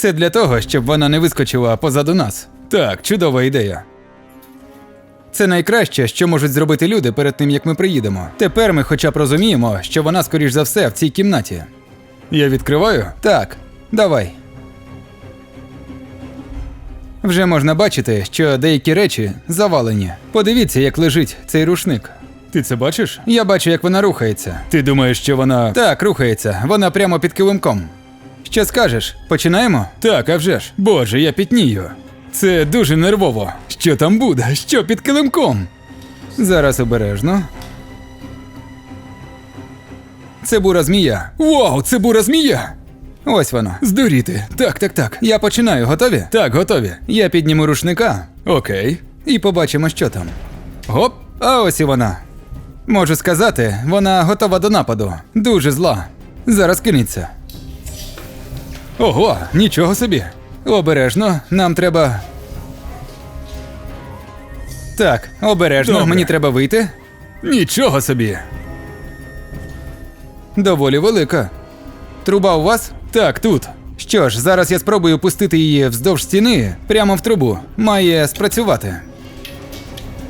Це для того, щоб вона не вискочила позаду нас. Так, чудова ідея. Це найкраще, що можуть зробити люди перед тим, як ми приїдемо. Тепер ми хоча б розуміємо, що вона, скоріш за все, в цій кімнаті. Я відкриваю? Так, давай. Вже можна бачити, що деякі речі завалені. Подивіться, як лежить цей рушник. Ти це бачиш? Я бачу, як вона рухається. Ти думаєш, що вона. Так, рухається. Вона прямо під килимком. Що скажеш? Починаємо? Так, а вже ж. Боже, я пітнію. Це дуже нервово. Що там буде? Що під килимком? Зараз обережно. Це бура змія. Вау, це бура змія! Ось воно. Здуріти. Так, так, так. Я починаю. Готові? Так, готові. Я підніму рушника. Окей. І побачимо, що там. Гоп, а ось і вона. Можу сказати, вона готова до нападу. Дуже зла. Зараз кинеться. Ого, нічого собі. Обережно, нам треба. Так, обережно, Добре. мені треба вийти. Нічого собі. Доволі велика. Труба у вас? Так, тут. Що ж, зараз я спробую пустити її вздовж стіни прямо в трубу. Має спрацювати.